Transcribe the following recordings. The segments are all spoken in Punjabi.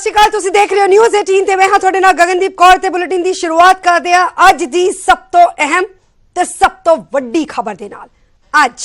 ਸ਼੍ਰੀ ਅਕਾਲ ਤੁਸੀਂ ਦੇਖ ਰਹੇ ਹੋ ਨਿਊਜ਼ 18 ਤੇ ਮੈਂ ਹਾਂ ਤੁਹਾਡੇ ਨਾਲ ਗਗਨਦੀਪ ਕੌਰ ਤੇ ਬੁਲੇਟਿਨ ਦੀ ਸ਼ੁਰੂਆਤ ਕਰਦੇ ਹਾਂ। ਅੱਜ ਦੀ ਸਭ ਤੋਂ ਅਹਿਮ ਤੇ ਸਭ ਤੋਂ ਵੱਡੀ ਖਬਰ ਦੇ ਨਾਲ। ਅੱਜ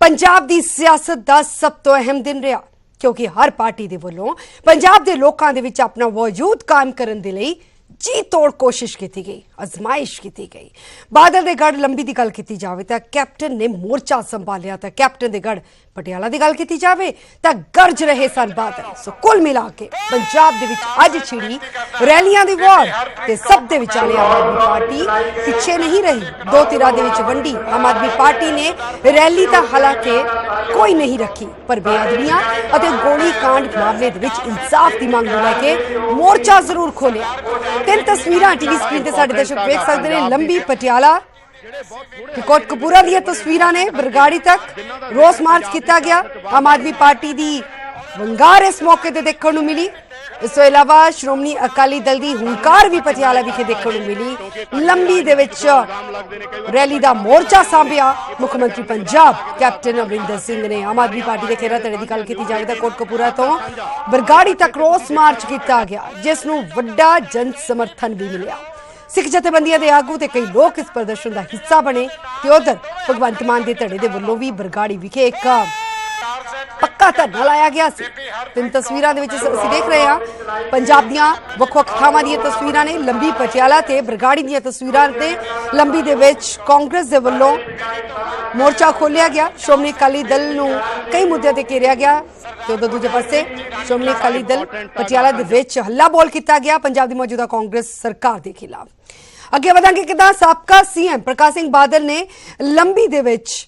ਪੰਜਾਬ ਦੀ ਸਿਆਸਤ ਦਾ ਸਭ ਤੋਂ ਅਹਿਮ ਦਿਨ ਰਿਹਾ, ਕਿਉਂਕਿ ਹਰ ਪਾਰਟੀ ਦੇ ਵੱਲੋਂ ਪੰਜਾਬ ਦੇ ਲੋਕਾਂ ਦੇ ਵਿੱਚ ਆਪਣਾ ਵਜੂਦ ਕਾਇਮ ਕਰਨ ਦੇ ਲਈ ਜੀ ਤੋੜ ਕੋਸ਼ਿਸ਼ ਕੀਤੀ ਗਈ। ਅਜ਼ਮਾਇਸ਼ ਕੀਤੀ ਗਈ। ਬਾਦਲ ਦੇ ਗੜ ਲੰਬੀ ਦੀ ਗੱਲ ਕੀਤੀ ਜਾਵੇ ਤਾਂ ਕੈਪਟਨ ਨੇ ਮੋਰਚਾ ਸੰਭਾਲਿਆ ਤਾਂ ਕੈਪਟਨ ਦੇ ਗੜ ਪਟਿਆਲਾ ਦੀ ਗੱਲ ਕੀਤੀ ਜਾਵੇ ਤਾਂ ਗਰਜ ਰਹੇ ਸਨ ਬਾਦਲ। ਸੋ ਕੁੱਲ ਮਿਲਾ ਕੇ ਪੰਜਾਬ ਦੇ ਵਿੱਚ ਅੱਜ ਛਿੜੀ ਰੈਲੀਆਂ ਦੀ ਵਾਰ ਤੇ ਸਭ ਦੇ ਵਿਚਾਲੇ ਆਮ ਆਦਮੀ ਪਾਰਟੀ ਪਿੱਛੇ ਨਹੀਂ ਰਹੀ। ਦੋ ਧਿਰਾਂ ਦੇ ਵਿੱਚ ਵੰਡੀ ਆਮ ਆਦਮੀ ਪਾਰਟੀ ਨੇ ਰੈਲੀ ਤਾਂ ਹਾਲਾਂਕਿ ਕੋਈ ਨਹੀਂ ਰੱਖੀ, ਪਰ ਬੇਅਦਬੀਆਂ ਅਤੇ ਗੋਲੀ ਕਾਂਡ ਮਾਮਲੇ ਦੇ ਵਿੱਚ ਇਨਸਾਫ ਦੀ ਮੰਗ ਨੂੰ ਲੈ ਕੇ ਮੋਰਚਾ ਜ਼ਰੂਰ ਖੋਲਿਆ ਤਿੰਨ ਤਸਵੀਰਾਂ ਟੀਵੀ ਸਕਰੀਨ ਤੇ ਸਾਡੇ ਦਰਸ਼ਕ ਵੇਖ ਸਕਦੇ ਨੇ ਲੰਬੀ ਪਟਿਆਲਾ ਕੋਟਕਪੂਰਾ ਦੀਆਂ ਤਸਵੀਰਾਂ ਨੇ ਬਰਗਾੜੀ ਤੱਕ ਰੋਸ ਮਾਰਚ ਕੀਤਾ ਗਿਆ। ਆਮ ਆਦਮੀ ਪਾਰਟੀ ਦੀ ਵੰਗਾਰ ਇਸ ਮੌਕੇ ਤੇ ਦੇਖਣ ਨੂੰ ਮਿਲੀ। ਇਸ ਤੋਂ ਇਲਾਵਾ ਸ਼੍ਰੋਮਣੀ ਅਕਾਲੀ ਦਲ ਦੀ ਹੰਕਾਰ ਵੀ ਪਟਿਆਲਾ ਵਿਖੇ ਦੇਖਣ ਨੂੰ ਮਿਲੀ। ਲੰਬੀ ਦੇ ਵਿੱਚ ਰੈਲੀ ਦਾ ਮੋਰਚਾ ਸਾਂਭਿਆ। ਮੁੱਖ ਮੰਤਰੀ ਪੰਜਾਬ ਕੈਪਟਨ ਅਮਰਿੰਦਰ ਸਿੰਘ ਨੇ ਆਮ ਆਦਮੀ ਪਾਰਟੀ ਦੇ ਖੇਰਾ ਧੜੇ ਦੀ ਗੱਲ ਕੀਤੀ ਜਾਵੇ ਤਾਂ ਕੋਟਕਪੂਰਾ ਤੋਂ ਬਰਗਾੜੀ ਤੱਕ ਰੋਸ ਮਾਰਚ ਕੀਤਾ ਗਿਆ ਜਿਸ ਨੂੰ ਵੱਡਾ ਜਨ ਸਮਰਥਨ ਵੀ ਮਿਲਿਆ। ਸਿੱਖ ਜਥੇਬੰਦੀਆਂ ਦੇ ਆਗੂ ਤੇ ਕਈ ਲੋਕ ਇਸ ਪ੍ਰਦਰਸ਼ਨ ਦਾ ਹਿੱਸਾ ਬਣੇ ਤੇ ਉਧਰ ਭਗਵੰਤ ਮਾਨ ਦੇ ਧੜੇ ਦੇ ਵੱਲੋਂ ਵੀ ਬਰਗਾੜੀ ਵਿਖੇ ਇੱਕ ਪੱਕਾ ਧਰਨਾ ਲਾਇਆ ਗਿਆ ਸੀ। ਤਿੰਨ ਤਸਵੀਰਾਂ ਦੇ ਵਿੱਚ ਅਸੀਂ ਦੇਖ ਰਹੇ ਹਾਂ, ਪੰਜਾਬ ਦੀਆਂ ਵੱਖ-ਵੱਖ ਥਾਵਾਂ ਦੀਆਂ ਤਸਵੀਰਾਂ ਨੇ ਲੰਬੀ ਪਟਿਆਲਾ ਤੇ ਬਰਗਾੜੀ ਦੀਆਂ ਤਸਵੀਰਾਂ ਤੇ ਲੰਬੀ ਦੇ ਵਿੱਚ ਕਾਂਗਰਸ ਦੇ ਵੱਲੋਂ ਮੋਰਚਾ ਖੋਲਿਆ ਗਿਆ। ਸ਼੍ਰੋਮਣੀ ਅਕਾਲੀ ਦਲ ਨੂੰ ਕਈ ਮੁੱਦਿਆਂ ਤੇ ਘੇਰਿਆ ਗਿਆ। ਤੇ ਉਦੋਂ ਦੂਜੇ ਪਾਸੇ ਸ਼੍ਰੋਮਣੀ ਅਕਾਲੀ ਦਲ ਪਟਿਆਲਾ ਦੇ ਵਿੱਚ ਹੱਲਾ ਬੋਲ ਕੀਤਾ ਗਿਆ। ਪੰਜਾਬ ਦੀ ਮੌਜੂਦਾ ਕਾਂਗਰਸ ਸਰਕਾਰ ਦੇ ਖਿਲਾਫ। ਅੱਗੇ ਵਧਾਂਗੇ ਕਿਦਾਂ? ਸਾਬਕਾ ਸੀਐਮ ਪ੍ਰਕਾਸ਼ ਸਿੰਘ ਬਾਦਲ ਨੇ ਲੰਬੀ ਦੇ ਵਿੱਚ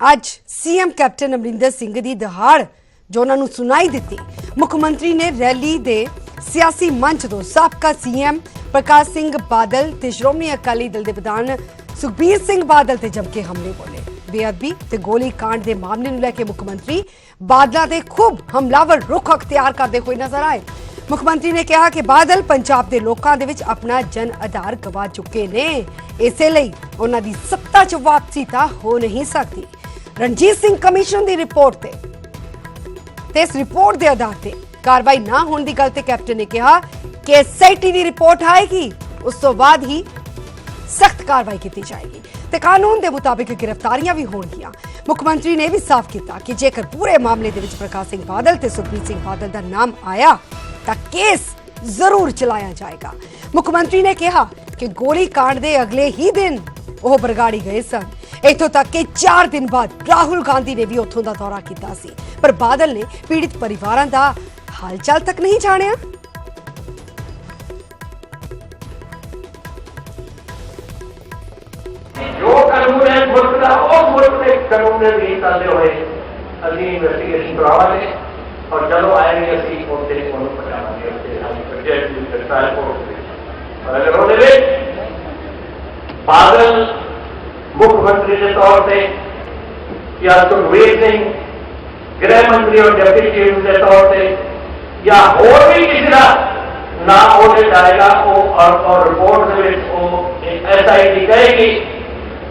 ਅੱਜ ਸੀਐਮ ਕੈਪਟਨ ਅਮਰਿੰਦਰ ਸਿੰਘ ਦੀ ਦਹਾੜ, ਜੋ ਉਹਨਾਂ ਨੂੰ ਸੁਣਾਈ ਦਿੱਤੀ। ਮੁੱਖ ਮੰਤਰੀ ਨੇ ਰੈਲੀ ਦੇ ਸਿਆਸੀ ਮੰਚ ਤੋਂ ਸਾਬਕਾ ਸੀਐਮ ਪ੍ਰਕਾਸ਼ ਸਿੰਘ ਬਾਦਲ ਤੇ ਸ਼੍ਰੋਮਣੀ ਅਕਾਲੀ ਦਲ ਦੇ ਪ੍ਰਧਾਨ ਸੁਖਬੀਰ ਸਿੰਘ ਬਾਦਲ ਤੇ ਜਮ ਹਮਲੇ ਬੋਲੇ। ਬੇਅਦਬੀ ਤੇ ਗੋਲੀ ਕਾਂਡ ਦੇ ਮਾਮਲੇ ਨੂੰ ਲੈ ਕੇ ਮੁੱਖ ਮੰਤਰੀ ਬਾਦਲਾਂ ਦੇ ਖੂਬ ਹਮਲਾਵਰ ਰੁਖ ਅਖਤਿਆਰ ਕਰਦੇ ਹੋਏ ਨਜ਼ਰ ਆਏ। ਮੁੱਖ ਮੰਤਰੀ ਨੇ ਕਿਹਾ ਕਿ ਬਾਦਲ ਪੰਜਾਬ ਦੇ ਲੋਕਾਂ ਦੇ ਵਿੱਚ ਆਪਣਾ ਜਨ ਆਧਾਰ ਗਵਾ ਚੁੱਕੇ ਨੇ। ਇਸੇ ਲਈ ਉਹਨਾਂ ਦੀ ਸੱਤਾ 'ਚ ਵਾਪਸੀ ਤਾਂ ਹੋ ਨਹੀਂ ਸਕਦੀ। ਰਣਜੀਤ ਸਿੰਘ ਕਮਿਸ਼ਨ ਦੀ ਰਿਪੋਰਟ ਤੇ। ਤੇ ਇਸ ਰਿਪੋਰਟ ਦੇ ਆਧਾਰ ਤੇ ਕਾਰਵਾਈ ਨਾ ਹੋਣ ਦੀ ਗੱਲ ਤੇ ਕੈਪਟਨ ਨੇ ਕਿਹਾ ਕਿ ਐਸਆਈਟੀ ਦੀ ਰਿਪੋਰਟ ਆਏਗੀ, ਉਸ ਤੋਂ ਬਾਅਦ ਹੀ ਸਖਤ ਕਾਰਵਾਈ ਕੀਤੀ ਜਾਏਗੀ। ਤੇ ਕਾਨੂੰਨ ਦੇ ਮੁਤਾਬਿਕ ਗ੍ਰਿਫਤਾਰੀਆਂ ਵੀ ਹੋਣਗੀਆਂ। ਮੁੱਖ ਮੰਤਰੀ ਨੇ ਵੀ ਸਾਫ਼ ਕੀਤਾ ਕਿ ਜੇਕਰ ਪੂਰੇ ਮਾਮਲੇ ਦੇ ਵਿੱਚ ਪ੍ਰਕਾਸ਼ ਸਿੰਘ ਬਾਦਲ ਤੇ ਸੁਖਬੀਰ ਸਿੰਘ ਬਾਦਲ ਦਾ ਨਾਮ ਆਇਆ, ਤਾਂ ਕੇਸ ਜ਼ਰੂਰ ਚਲਾਇਆ ਜਾਏਗਾ। ਮੁੱਖ ਮੰਤਰੀ ਨੇ ਕਿਹਾ ਕਿ ਗੋਲੀ ਕਾਂਡ ਦੇ ਅਗਲੇ ਹੀ ਦਿਨ ਉਹ ਬਰਗਾੜੀ ਗਏ ਸਨ। ਇਥੋਂ ਤੱਕ ਕਿ 4 ਦਿਨ ਬਾਅਦ ਰਾਹੁਲ ਗਾਂਧੀ ਨੇ ਵੀ ਉੱਥੋਂ ਦਾ ਦੌਰਾ ਕੀਤਾ ਸੀ। ਪਰ ਬਾਦਲ ਨੇ ਪੀੜਿਤ ਪਰਿਵਾਰਾਂ ਦਾ ਹਾਲਚਾਲ ਤੱਕ ਨਹੀਂ ਜਾਣਿਆ। ਕਾਨੂੰਨ ਦੇ ਕਾਨੂੰਨ ਦੇ ਹੋਏ ਅਸੀਂ ਇਨਵੈਸਟੀਗੇਸ਼ਨ ਕਰਾਵਾਂਗੇ ਔਰ ਜਦੋਂ ਆਏਗੇ ਅਸੀਂ ਉਹਦੇ ਕੋਲ ਪਹੁੰਚਾਵਾਂਗੇ, ਉੱਥੇ ਸਾਡੀ ਪ੍ਰੋਜੈਕਟ ਦੀ ਸਰਕਾਰ ਕੋਲ ਔਰ ਅਗਰ ਉਹਦੇ ਵਿੱਚ ਬਾਦਲ ਮੁੱਖ ਮੰਤਰੀ ਦੇ ਤੌਰ ਤੇ ਜਾਂ ਸੁਖਵੀਰ ਸਿੰਘ ਗ੍ਰਹਿ ਮੰਤਰੀ ਔਰ ਡਿਪਟੀ ਚੀਫ ਦੇ ਤੌਰ ਤੇ ਜਾਂ ਹੋਰ ਵੀ ਕਿਸੇ ਦਾ ਨਾ ਉਹਦੇ ਜਾਏਗਾ ਉਹ ਔਰ ਔਰ ਰਿਪੋਰਟ ਦੇ ਵਿੱਚ ਉਹ ਐਸਆਈਟੀ ਕਹੇਗੀ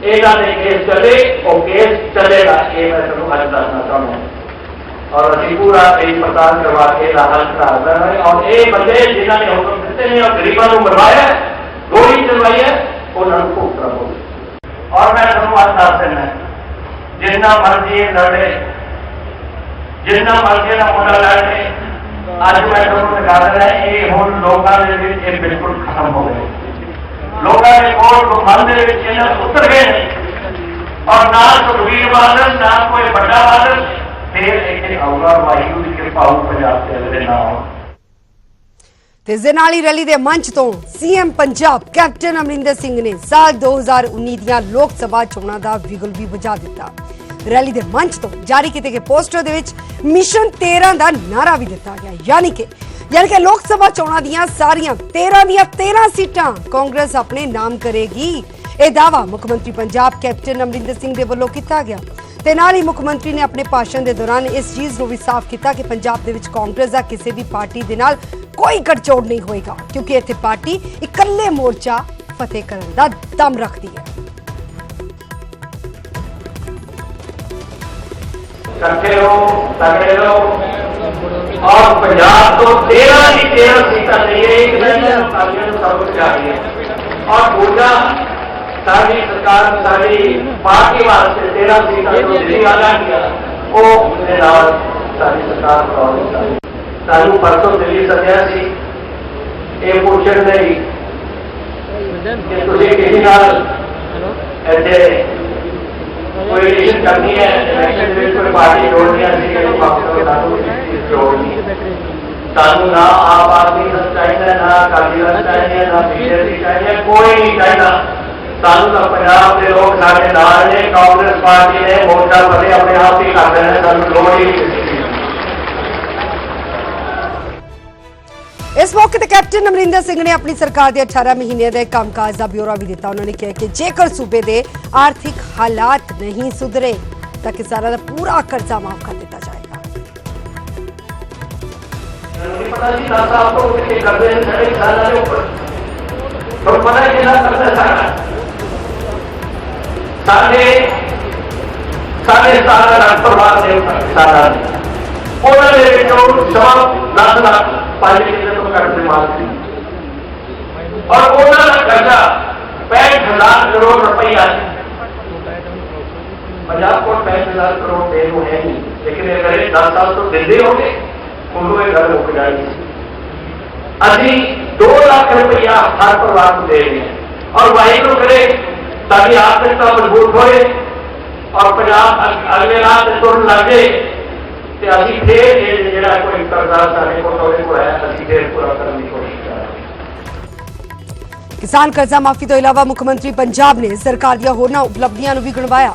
ਇਹਨਾਂ ਦੇ ਕੇਸ ਚੱਲੇ ਉਹ ਕੇਸ ਚੱਲੇਗਾ ਇਹ ਮੈਂ ਤੁਹਾਨੂੰ ਅੱਜ ਦੱਸਣਾ ਚਾਹੁੰਦਾ ਔਰ ਅਸੀਂ ਪੂਰਾ ਇਹ ਪੜਤਾਲ ਕਰਵਾ ਕੇ ਇਹਦਾ ਹੱਲ ਕਰਾਉਂਦਾ ਹੈ ਔਰ ਇਹ ਬੰਦੇ ਜਿਨ੍ਹਾਂ ਨੇ ਹੁਕਮ ਦਿੱਤੇ ਨੇ ਔਰ ਗਰੀਬਾਂ ਨੂੰ ਮਰਵਾਇਆ ਹੈ, ਗੋਲੀ ਚਲਵਾਈ ਹੈ ਉਹਨਾਂ ਨੂੰ ਭੁਗਤਣਾ ਪਊਗਾ ਔਰ ਮੈਂ ਤੁਹਾਨੂੰ ਅੱਜ ਦੱਸ ਦਿੰਦਾ ਜਿੰਨਾ ਮਰਜ਼ੀ ਇਹ ਲੜੇ, ਜਿੰਨਾ ਮਰਜ਼ੀ ਦਾ ਮੁੰਡਾ ਲੜੇ ਅੱਜ ਮੈਂ ਤੁਹਾਨੂੰ ਦਿਖਾ ਰਿਹਾ, ਇਹ ਹੁਣ ਲੋਕਾਂ ਦੇ ਵਿੱਚ ਇਹ ਬਿਲਕੁਲ ਖਤਮ ਹੋ ਗਏ। ਲੋਕਾਂ ਦੇ ਕੋਲ ਮਨ ਦੇ ਵਿੱਚ ਇਹਨਾਂ ਉਤਰ ਗਏ ਨੇ। ਔਰ ਨਾ ਸੁਖਵੀਰ ਬਾਦਲ, ਨਾ ਕੋਈ ਵੱਡਾ ਬਾਦਲ, ਫਿਰ ਇੱਥੇ ਆਊਗਾ ਵਾਹਿਗੁਰੂ ਦੀ ਕਿਰਪਾ ਹੋਊ ਪੰਜਾਬ ਦੇ ਅਗਲੇ ਨਾ ਹੋਣ ਤੇ ਇਸ ਦੇ ਨਾਲ ਹੀ ਰੈਲੀ ਦੇ ਮੰਚ ਤੋਂ ਸੀਐਮ ਪੰਜਾਬ ਕੈਪਟਨ ਅਮਰਿੰਦਰ ਸਿੰਘ ਨੇ ਸਾਲ 2019 ਦੀਆਂ ਲੋਕ ਸਭਾ ਚੋਣਾਂ ਦਾ ਵਿਗਲ ਵੀ ਬੁਝਾ ਦਿੱਤਾ। ਰੈਲੀ ਦੇ ਮੰਚ ਤੋਂ ਜਾਰੀ ਕੀਤੇ ਗਏ ਪੋਸਟਰ ਦੇ ਵਿੱਚ ਮਿਸ਼ਨ 13 ਦਾ ਨਾਰਾ ਵੀ ਦਿੱਤਾ ਗਿਆ। ਯਾਨੀ ਕਿ ਯਾਨੀ ਕਿ ਲੋਕ ਸਭਾ ਚੋਣਾਂ ਦੀਆਂ ਸਾਰੀਆਂ 13 ਦੀਆਂ 13 ਸੀਟਾਂ ਕਾਂਗਰਸ ਆਪਣੇ ਨਾਮ ਕਰੇਗੀ। ਇਹ ਦਾਵਾ ਮੁੱਖ ਮੰਤਰੀ ਪੰਜਾਬ ਕੈਪਟਨ ਅਮਰਿੰਦਰ ਸਿੰਘ ਦੇ ਵੱਲੋਂ ਕੀਤਾ ਗਿਆ। ਤੇ ਨਾਲ ਹੀ ਮੁੱਖ ਮੰਤਰੀ ਨੇ ਆਪਣੇ ਭਾਸ਼ਣ ਦੇ ਦੌਰਾਨ ਇਸ ਚੀਜ਼ ਨੂੰ ਵੀ ਸਾਫ਼ ਕੀਤਾ ਕਿ ਪੰਜਾਬ ਦੇ ਵਿੱਚ ਕਾਂਗਰਸ ਦਾ ਕਿਸੇ ਵੀ ਪਾਰਟੀ ਦੇ ਨਾਲ ਕੋਈ ਗੱਠਜੋੜ ਨਹੀਂ ਹੋਏਗਾ, ਕਿਉਂਕਿ ਇੱਥੇ ਪਾਰਟੀ ਇਕੱਲੇ ਮੋਰਚਾ ਫਤਿਹ ਕਰਨ ਦਾ ਦਮ ਰੱਖਦੀ ਹੈ। ਇਕੱਠੇ ਰਹੋ ਤਗੜੇ ਰਹੋ। ਔਰ ਪੰਜਾਬ ਤੋਂ 13 ਦੀ 13 ਸੀਟਾਂ ਲਈਏ ਇੱਕ ਦਿਨ ਅਕਾਲੀਆਂ ਨੂੰ ਸਭ ਕੁਝ ਆ ਗਈ ਔਰ ਦੂਜਾ ਸਾਡੀ ਸਰਕਾਰ ਸਾਡੀ ਪਾਰਟੀ ਵਾਸਤੇ 13 ਸੀਟਾਂ ਤੋਂ ਦਿੱਲੀ ਵਾਲਾ ਗਿਆ ਉਹ ਦੇ ਨਾਲ ਸਾਡੀ ਸਰਕਾਰ ਪ੍ਰੋਬਲਮ ਸਾਨੂੰ ਪਰਸੋਂ ਦਿੱਲੀ ਸੱਦਿਆ ਸੀ ਇਹ ਪੁੱਛਣ ਲਈ ਕਿ ਤੁਸੀਂ ਕਿਸੇ ਨਾਲ ਇੱਥੇ ਕੋਈ ਰਿਲੇਸ਼ਨ ਕਰਨੀ ਹੈ ਇਲੈਕਸ਼ਨ ਦੇ ਵਿੱਚ ਕੋਈ ਪਾਰਟੀ ਜੋੜਨੀ ਹੈ ਸੀ ਕਿ ਪਾਪਾ ਸਾਨੂੰ ਕਿਸੇ ਜੋੜਨੀ ਸਾਨੂੰ ਨਾ ਆਪ ਆਦਮੀ ਦਾ ਚਾਹੀਦਾ ਨਾ ਅਕਾਲੀ ਦਲ ਚਾਹੀਦਾ ਸਾਨੂੰ ਤਾਂ ਪੰਜਾਬ ਦੇ ਲੋਕ ਸਾਡੇ ਨਾਲ ਨੇ ਕਾਂਗਰਸ ਪਾਰਟੀ ਨੇ ਮੋਰਚਾ ਫਤਿਹ ਆਪਣੇ ਆਪ ਹੀ ਕਰ ਦੇਣਾ ਸਾਨੂੰ ਲੋੜ ਹੀ ਨਹੀਂ ਕਿਸੇ ਦੀ ਇਸ ਮੌਕੇ ਤੇ ਕੈਪਟਨ ਅਮਰਿੰਦਰ ਸਿੰਘ ਨੇ ਆਪਣੀ ਸਰਕਾਰ ਦੇ 18 ਮਹੀਨੇ ਦੇ ਕੰਮਕਾਜ ਦਾ ਬਿਊਰਾ ਵੀ ਦਿੱਤਾ। ਉਹਨਾਂ ਨੇ ਕਿਹਾ ਕਿ ਜੇਕਰ ਸੂਬੇ ਦੇ ਆਰਥਿਕ ਹਾਲਾਤ ਨਹੀਂ ਸੁਧਰੇ ਤਾਂ ਕਿਸਾਨਾਂ ਦਾ ਪੂਰਾ ਕਰਜ਼ਾ ਮਾਫ ਕਰ ਦਿੱਤਾ ਜਾਏਗਾ। ਮੈਨੂੰ ਨਹੀਂ ਪਤਾ ਸੀ ਦਸ ਸਾਲ ਤੋਂ ਕਿੱਥੇ ਕਰਦੇ ਨੇ ਸਾਡੇ ਕਿਸਾਨਾਂ ਦੇ ਉੱਪਰ। ਤੁਹਾਨੂੰ ਪਤਾ ਹੈ ਕਿੰਨਾ ਕਰਦਾ ਸਾਡਾ ਸਾਡੇ ਸਾਡੇ ਸਾਰਾ। ਲੱਖ ਪਰਿਵਾਰ ਦੇ ਉੱਪਰ ਕਿਸਾਨਾਂ ਦੇ। ਉਹਨਾਂ ਦੇ ਵਿੱਚੋਂ ਸਵਾ ਲੱਖ ਲੱਖ ਪੰਜ ਕਿੱਲੇ ਤੋਂ ਘੱਟ ਦੇ ਮਾਲਕ ਸੀ। ਔਰ ਉਹਨਾਂ ਦਾ ਕਰਜ਼ਾ 65000 ਕਰੋੜ ਰੁਪਈਆ ਸੀ। ਪੰਜਾਬ ਕੋਲ 65000 ਕਰੋੜ ਦੇ ਨੂੰ ਹੈ ਨਹੀਂ। ਲੇਕਿਨ ਇਹ ਕਰੇ 10 ਸਾਲ ਤੋਂ ਦਿੰਦੇ ਹੋਗੇ ਉਦੋਂ ਇਹ ਗੱਲ ਮੁੱਕ ਜਾਣੀ ਸੀ ਅਸੀਂ 2 ਲੱਖ ਰੁਪਇਆ ਹਰ ਪਰਿਵਾਰ ਨੂੰ ਦੇ ਰਹੇ ਹਾਂ ਔਰ ਵਾਹਿਗੁਰੂ ਕਰੇ ਸਾਡੀ ਆਰਥਿਕਤਾ ਮਜ਼ਬੂਤ ਹੋਏ ਤੇ ਅਸੀਂ ਫੇਰ ਇਹ ਜਿਹੜਾ ਕੋਈ ਕਰਜ਼ਾ ਸਾਡੇ ਕੋਲ ਤੁਹਾਡੇ ਕੋਲ ਹੈ ਅਸੀਂ ਫੇਰ ਪੂਰਾ ਕਰਨ ਦੀ ਕੋਸ਼ਿਸ਼ ਕਰਾਂਗੇ ਕਿਸਾਨ ਕਰਜ਼ਾ ਮਾਫੀ ਤੋਂ ਇਲਾਵਾ ਮੁੱਖ ਮੰਤਰੀ ਪੰਜਾਬ ਨੇ ਸਰਕਾਰ ਦੀਆਂ ਹੋਰਨਾਂ ਉਪਲਬਧੀਆਂ ਨੂੰ ਵੀ ਗਣਵਾਇਆ।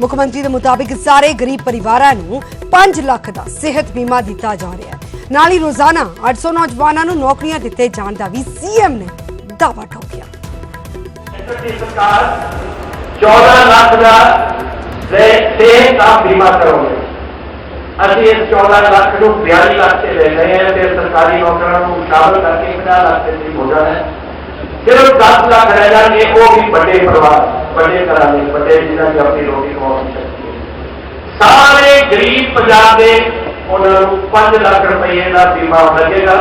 ਮੁੱਖ ਮੰਤਰੀ ਦੇ ਮੁਤਾਬਿਕ ਸਾਰੇ ਗਰੀਬ ਪਰਿਵਾਰਾਂ ਨੂੰ 5 ਲੱਖ ਦਾ ਸਿਹਤ ਬੀਮਾ ਦਿੱਤਾ ਜਾ ਰਿਹਾ ਹੈ। ਨਾਲ ਹੀ ਰੋਜ਼ਾਨਾ 800 ਨੌਜਵਾਨਾਂ ਨੂੰ ਨੌਕਰੀਆਂ ਦਿੱਤੇ ਜਾਣ ਦਾ ਵੀ ਸੀਐਮ ਨੇ ਦਾਅਵਾ ਠੋਕਿਆ। چودہ لاکھ سے آپ بیمہ کرو گے۔ ابھی اس چودہ لاکھ کو بیالیس لاکھ سے لے رہے ہیں سرکاری نوکروں کو شامل کر کے پچاس لاکھ سے ہو جانا ہے۔ صرف دس لاکھ رہ جائیں گے وہ بھی بڑے پروار بڑے کرانے، بڑے جنہیں جو اپنی روٹی کماؤنی چاہیے سارے گریب پنجاب کے انہوں پانچ لاکھ روپیے کا بیمہ لگے گا۔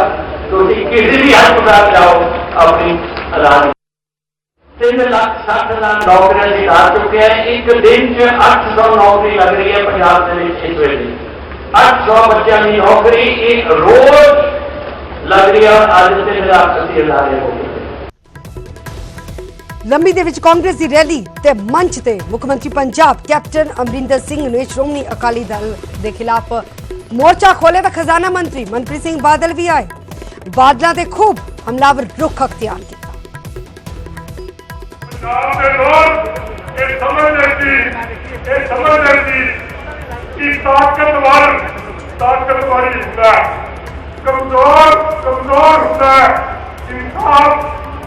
تو کسی بھی ہسپتال جاؤ، اپنی علاج 3 ਲੱਖ 60 ਦੇ ਵਿੱਚ ਲੰਬੀ ਦੇ ਵਿੱਚ ਕਾਂਗਰਸ ਦੀ ਰੈਲੀ ਤੇ ਮੰਚ ਤੇ ਮੁੱਖ ਮੰਤਰੀ ਪੰਜਾਬ ਕੈਪਟਨ ਅਮਰਿੰਦਰ ਸਿੰਘ ਨੇ ਸ਼੍ਰੋਮਣੀ ਅਕਾਲੀ ਦਲ ਦੇ ਖਿਲਾਫ ਮੋਰਚਾ ਖੋਲੇ ਤਾਂ ਖਜ਼ਾਨਾ ਮੰਤਰੀ ਮਨਪ੍ਰੀਤ ਸਿੰਘ ਬਾਦਲ ਵੀ ਆਏ। ਬਾਦਲਾਂ ਦੇ ਖੂਬ ਹਮਲਾਵਰ ਰੁਖ ਅਖਤਿਆਰ ਕੀਤਾ। ਪੰਜਾਬ ਦੇ ਲੋਕ ਇਹ ਸਮਝਦੇ ਸੀ, ਇਹ ਸਮਝਦੇ ਸੀ ਕਿ ਤਾਕਤਵਰ ਤਾਕਤਵਰ ਹੀ। ਹੁੰਦਾ ਕਮਜ਼ੋਰ ਕਮਜ਼ੋਰ ਹੁੰਦਾ ਹੈ।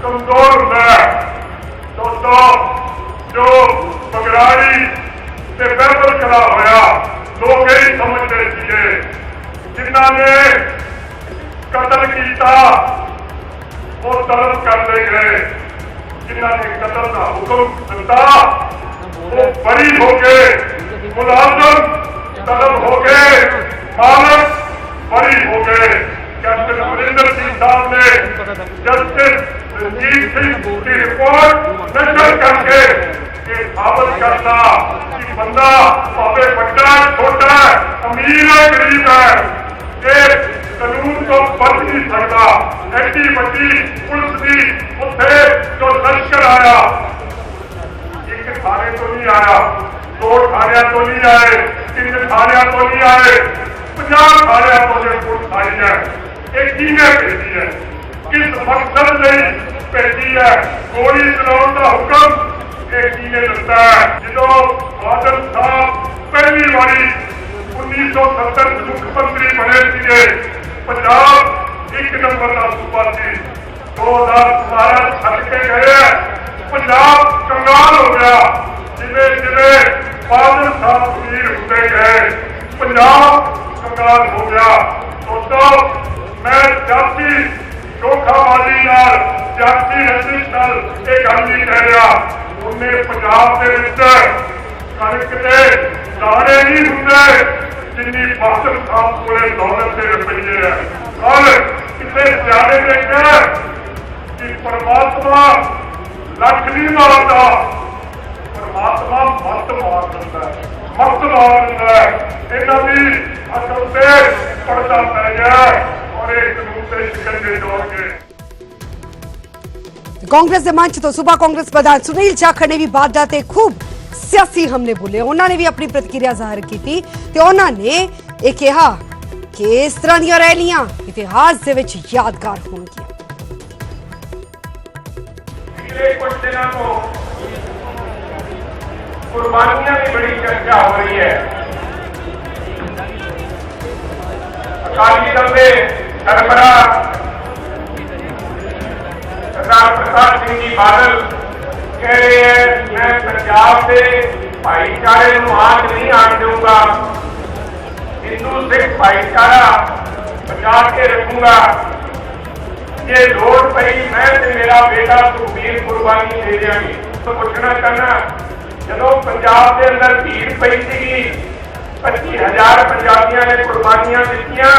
ਕਮਜ਼ੋਰ ਹੁੰਦਾ ਦੋਸਤੋ, ਜੋ ਬਗੜਾਈ ਤੇ ਬਿਲਕੁਲ ਖੜਾ ਹੋਇਆ, ਲੋਕ ਇਹ ਸਮਝਦੇ ਸੀਗੇ। ਜਿਨ੍ਹਾਂ ਨੇ ਕਤਲ ਕੀਤਾ, ਉਹ ਤਲਬ ਕਰਦੇ ਗਏ ਜਿਨ੍ਹਾਂ ਨੇ ਕਤਲ ਦਾ ਹੁਕਮ ਦਿੱਤਾ ਉਹ ਬਰੀ ਹੋ ਕੇ ਮੁਲਾਜ਼ਮ ਤਲਬ ਹੋ ਕੇ ਮਾਲਕ ਬਰੀ ਹੋ ਗਏ ਕੈਪਟਨ ਅਮਰਿੰਦਰ ਸਿੰਘ ਸਾਹਿਬ ਨੇ ਜਸਟਿਸ ਰਣਜੀਤ ਸਿੰਘ ਦੀ ਰਿਪੋਰਟ ਨਸ਼ਰ ਕਰਕੇ ਇਹ ਸਾਬਤ ਕਰਤਾ ਕਿ ਬੰਦਾ ਭਾਵੇਂ ਵੱਡਾ ਹੈ, ਛੋਟਾ ਹੈ, ਅਮੀਰ ਹੈ ਗਰੀਬ ਹੈ ਇਹ ਕਾਨੂੰਨ ਤੋਂ ਬਚ ਨਹੀਂ ਸਕਦਾ ਐਡੀ ਵੱਡੀ ਪੁਲਿਸ ਦੀ ਉੱਥੇ ਜੋ ਲਸ਼ਕਰ ਆਇਆ ਇੱਕ ਥਾਣੇ ਤੋਂ ਨਹੀਂ ਆਇਆ ਦੋ ਥਾਣਿਆਂ ਤੋਂ ਨਹੀਂ ਆਏ ਤਿੰਨ ਥਾਣਿਆਂ ਤੋਂ ਨਹੀਂ ਆਏ 50 ਥਾਣਿਆਂ ਤੋਂ ਜੇ ਪੁਲਿਸ ਆਈ ਹੈ ਇਹ ਕਿਹਨੇ ਭੇਜੀ ਹੈ ਕਿਸ ਮਕਸਦ ਲਈ ਭੇਜੀ ਹੈ ਗੋਲੀ ਚਲਾਉਣ ਦਾ ਹੁਕਮ ਇਹ ਕਿਹਨੇ ਦਿੱਤਾ ਹੈ ਜਦੋਂ ਬਾਦਲ ਸਾਹਿਬ ਪਹਿਲੀ ਵਾਰੀ 1970 ਚ ਮੁੱਖ ਮੰਤਰੀ ਬਣੇ ਸੀਗੇ ਪੰਜਾਬ ਇੱਕ ਨੰਬਰ ਦਾ ਸੂਬਾ ਸੀ। 2017 ਛੱਡ ਕੇ ਗਏ ਪੰਜਾਬ ਕੰਗਾਲ ਹੋ ਗਿਆ। ਜਿਵੇਂ ਜਿਵੇਂ ਬਾਦਲ ਸਾਹਿਬ ਵੀਰ ਹੁੰਦੇ ਗਏ, ਪੰਜਾਬ ਕੰਗਾਲ ਹੋ ਗਿਆ। ਦੋਸਤੋ, ਮੈਂ ਜਾਤੀ ਧੋਖਾਬਾਜ਼ੀ ਨਾਲ, ਜਾਤੀ ਰੰਜਿਸ਼ ਨਾਲ ਇਹ ਗੱਲ ਨਹੀਂ ਕਹਿ ਰਿਹਾ। ਉਹਨੇ ਪੰਜਾਬ ਦੇ ਵਿੱਚ ਕਣਕ ਦੇ ਦਾਣੇ ਨਹੀਂ ਹੁੰਦੇ, ਜਿੰਨੀ ਬਾਦਲ ਸਾਹਿਬ ਕੋਲੇ ਦੌਲਤ ਦੇ ਰੁਪਈਏ ਹੈ ਔਰ ਕਿਤੇ ਸਿਆਣੇ ਨੇ ਕਿਹਾ ਕਿ ਪਰਮਾਤਮਾ ਲੱਖ ਨਹੀਂ ਮਾਰਦਾ ਪਰਮਾਤਮਾ ਮੱਤ ਮਾਰ ਦਿੰਦਾ ਹੈ, ਮੱਤ ਮਾਰ ਦਿੰਦਾ ਹੈ। ਇਹਨਾਂ ਦੀ ਅਸਲ ਤੇ ਪਰਦਾ ਪੈ ਗਿਆ ਔਰ ਇਹ ਕਾਨੂੰਨ ਤੇ ਸ਼ਿਕੰਜੇ ਜੋੜ ਕਾਂਗਰਸ ਦੇ ਮੰਚ ਤੋਂ ਸੂਬਾ ਕਾਂਗਰਸ ਪ੍ਰਧਾਨ ਸੁਨੀਲ ਜਾਖੜ ਨੇ ਵੀ ਬਾਦਾ ਤੇ ਖੂਬ ਸਿਆਸੀ ਹਮਲੇ ਬੋਲੇ। ਉਹਨਾਂ ਨੇ ਵੀ ਆਪਣੀ ਪ੍ਰਤੀਕਿਰਿਆ ਜ਼ਾਹਿਰ ਕੀਤੀ ਤੇ ਉਹਨਾਂ ਨੇ ਇਹ ਕਿਹਾ ਕਿ ਇਸ ਤਰ੍ਹਾਂ ਦੀਆਂ ਰੈਲੀਆਂ ਇਤਿਹਾਸ ਦੇ ਵਿੱਚ ਯਾਦਗਾਰ ਹੋਣਗੀਆਂ। ਪਿਛਲੇ ਕੁਝ ਦਿਨਾਂ ਤੋਂ ਕੁਰਬਾਨੀਆਂ ਦੀ ਬੜੀ ਚਰਚਾ ਹੋ ਰਹੀ ਹੈ। ਅਕਾਲੀ ਦਲ ਦੇ ਸਰਬਰਾਹ ਸਰਦਾਰ ਪ੍ਰਸਾਦ ਸਿੰਘ ਜੀ ਬਾਦਲ ਕਹਿ ਰਹੇ ਹੈ, ਮੈਂ ਪੰਜਾਬ ਦੇ ਭਾਈਚਾਰੇ ਨੂੰ ਆਜ ਨਹੀਂ ਆਣ ਦਊਂਗਾ। ਹਿੰਦੂ ਸਿੱਖ ਭਾਈਚਾਰਾ ਬਚਾ ਕੇ ਰੱਖੂੰਗਾ। ਜੇ ਲੋੜ ਪਈ ਮੈਂ ਤੇ ਮੇਰਾ ਬੇਟਾ ਸੁਖਬੀਰ ਕੁਰਬਾਨੀ ਦੇ ਦਿਆਂਗੇ। ਤੋਂ ਪੁੱਛਣਾ ਚਾਹਨਾ ਜਦੋਂ ਪੰਜਾਬ ਦੇ ਅੰਦਰ ਭੀੜ ਪਈ ਸੀਗੀ 25000 ਪੰਜਾਬੀਆਂ ਨੇ ਕੁਰਬਾਨੀਆਂ ਦਿੱਤੀਆਂ,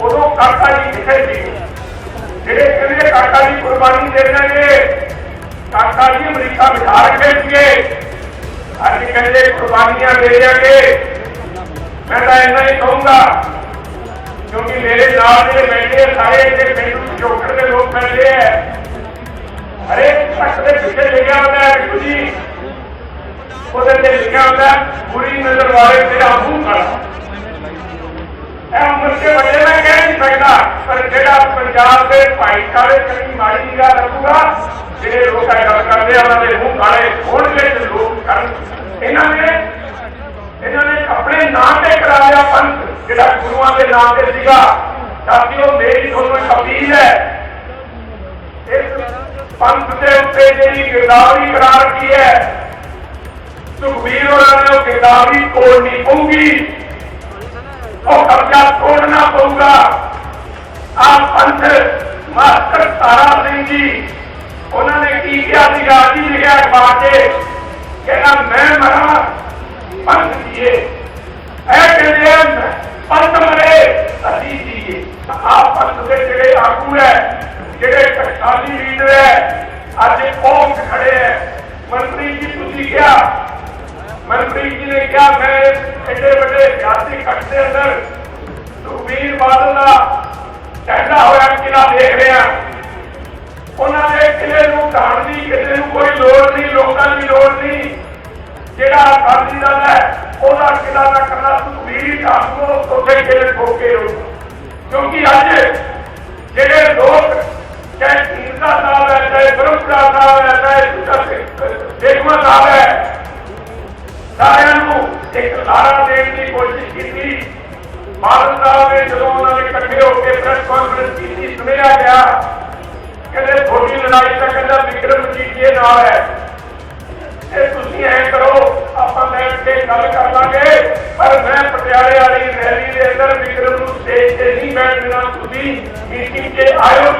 ਉਦੋਂ ਕਾਕਾ ਜੀ ਕਿੱਥੇ ਸੀ? ਜਿਹੜੇ ਕਹਿੰਦੇ ਕਾਕਾ ਜੀ ਕੁਰਬਾਨੀ ਦੇ ਦਿਆਂਗੇ, ਕਾਕਾ ਜੀ ਅਮਰੀਕਾ ਬਿਠਾ ਰੱਖੇ ਸੀਗੇ ਅੱਜ ਕਹਿੰਦੇ ਕੁਰਬਾਨੀਆਂ ਦੇ ਦਿਆਂਗੇ। ਮੈਂ ਤਾਂ ਇੰਨਾ ਹੀ ਕਹੂੰਗਾ, ਕਿਉਂਕਿ ਮੇਰੇ ਨਾਲ ਜਿਹੜੇ ਬੈਠੇ ਸਾਰੇ ਇੱਥੇ ਪਿੰਡ ਪਿਛੋਕੜ ਦੇ ਲੋਕ ਬੈਠੇ ਆ। ਹਰੇਕ ਤੱਕ ਦੇ ਪਿੱਛੇ ਲਿਖਿਆ ਹੁੰਦਾ ਹੈ ਕਿ ਜੀ, ਉਹਦੇ ਤੇ ਲਿਖਿਆ ਹੁੰਦਾ ਬੁਰੀ ਨਜ਼ਰ ਵਾਲੇ ਤੇਰਾ ਮੂੰਹ ਕਾਲਾ ਇਹ ਉਮਰ ਕੇ ਵੱਡੇ ਮੈਂ ਕਹਿ ਨਹੀਂ ਸਕਦਾ, ਪਰ ਜਿਹੜਾ ਪੰਜਾਬ ਦੇ ਭਾਈਚਾਰੇ ਕਦੀ ਮਾੜੀ ਨਿਗਾਹ ਰੱਖੂਗਾ, ਜਿਹੜੇ ਲੋਕ ਗੱਲ ਕਰਦੇ ਆ, ਉਹਨਾਂ ਦੇ ਮੂੰਹ ਕਾਲੇ ਹੋਣਗੇ ਤੇ ਲੋਕ ਕਰਨ। ਇਹਨਾਂ ਨੇ ਇਹਨਾਂ ਨੇ ਆਪਣੇ ਨਾਂ ਤੇ ਕਰਾ ਲਿਆ ਪੰਥ ਜਿਹੜਾ ਗੁਰੂਆਂ ਦੇ ਨਾਂ ਤੇ ਸੀਗਾ ਸਾਥੀਓ ਮੇਰੀ ਤੁਹਾਨੂੰ ਇੱਕ ਅਪੀਲ ਹੈ? ਇਸ ਪੰਥ ਦੇ ਉੱਤੇ ਜਿਹੜੀ ਗਿਰਦਾਵਰੀ ਕਰਾ ਰੱਖੀ ਹੈ, ਸੁਖਬੀਰ ਹੋਰਾਂ ਨੇ ਉਹ ਗਿਰਦਾਵਰੀ ਤੋੜਨੀ ਪਊਗੀ। ਉਹ ਕਬਜ਼ਾ ਤੋੜਨਾ ਪਊਗਾ। ਆ ਪੰਥ ਮਾਸਟਰ ਤਾਰਾ ਸਿੰਘ ਜੀ, ਉਹਨਾਂ ਨੇ ਕੀ ਕਿਹਾ ਸੀਗਾ? ਜੀ ਲਿਖਿਆ ਅਖਬਾਰ 'ਚ ਕਹਿੰਦਾ, ਮੈਂ ਮਰਾਂ, ਪੰਥ ਜੀਏ ਪੰਥ ਮਰੇ ਅਸੀਂ ਜੀਏ ਆ ਪੰਥ ਦੇ ਜਿਹੜੇ ਆਗੂ ਹੈ, ਜਿਹੜੇ ਟਕਸਾਲੀ ਲੀਡਰ ਹੈ, ਅੱਜ ਕੌਮ ਖੜੇ ਹੈ। ਮੰਤਰੀ ਜੀ, ਤੁਸੀਂ ਕਿਹਾ? ਮੰਤਰੀ ਜੀ ਨੇ ਕਿਹਾ, ਮੈਂ ਐਡੇ ਵੱਡੇ ਸਿਆਸੀ ਕੱਟ ਦੇ ਅੰਦਰ ਸੁਖਬੀਰ ਬਾਦਲ ਦਾ ਕਹਿੰਦਾ ਹੋਇਆ ਕਿਲਾ ਦੇਖ ਰਿਹਾ। ਉਹਨਾਂ ਦੇ ਕਿਲੇ ਨੂੰ ਢਾਣ ਦੀ ਕਿਸੇ ਨੂੰ ਕੋਈ ਲੋੜ ਨਹੀਂ, ਲੋਕਾਂ ਦੀ ਲੋੜ ਨਹੀਂ। ਜਿਹੜਾ ਅਕਾਲੀ ਦਲ ਹੈ ਉਹਦਾ ਕਿਲਾ ਨਾ ਕਰਨਾ ਸੁਖਬੀਰ ਹੀ ਉੱਥੇ ਕਿਲੇ ਠੋਕੇ ਰਹੋ ਕਿਉਂਕਿ ਅੱਜ ਜਿਹੜੇ ਲੋਕ ਚਾਹੇ ਸੀਰਦਾ ਸਾਹਿਬ ਹੈ ਚਾਹੇ ਬਰਮਪੁਰਾ ਸਾਹਿਬ ਹੈ ਚਾਹੇ ਦੇਖਮਾ ਸਾਹਿਬ ਹੈ। ਸਾਰਿਆਂ ਨੂੰ ਇੱਕ ਲਾਰਾ ਦੇਣ ਦੀ ਕੋਸ਼ਿਸ਼ ਕੀਤੀ। ਬਾਦਲ ਸਾਹਿਬ ਨੇ ਜਦੋਂ ਉਹਨਾਂ ਨੇ ਇਕੱਠੇ ਹੋ ਕੇ ਪ੍ਰੈਸ ਕਾਨਫਰੰਸ ਕੀਤੀ, ਸੁਣਿਆ ਗਿਆ। ਕਹਿੰਦੇ ਥੋੜੀ ਲੜਾਈ ਤਾਂ ਕਹਿੰਦਾ ਵਿਕਰਮ ਜੀਏ ਨਾਲ ਹੈ। ਤੇ ਤੁਸੀਂ ਐ ਕਰੋ, ਆਪਾਂ ਬੈਠ ਕੇ ਗੱਲ ਕਰ ਲਾਂਗੇ, ਪਰ ਮੈਂ ਪਟਿਆਲੇ ਵਾਲੀ ਰੈਲੀ ਦੇ ਅੰਦਰ ਵਿਕਰਮ ਨੂੰ ਸਟੇਜ ਤੇ ਨਹੀਂ ਬੈਠਣਾ ਤੁਸੀਂ ਮੀਟਿੰਗ 'ਚ ਆਇਓ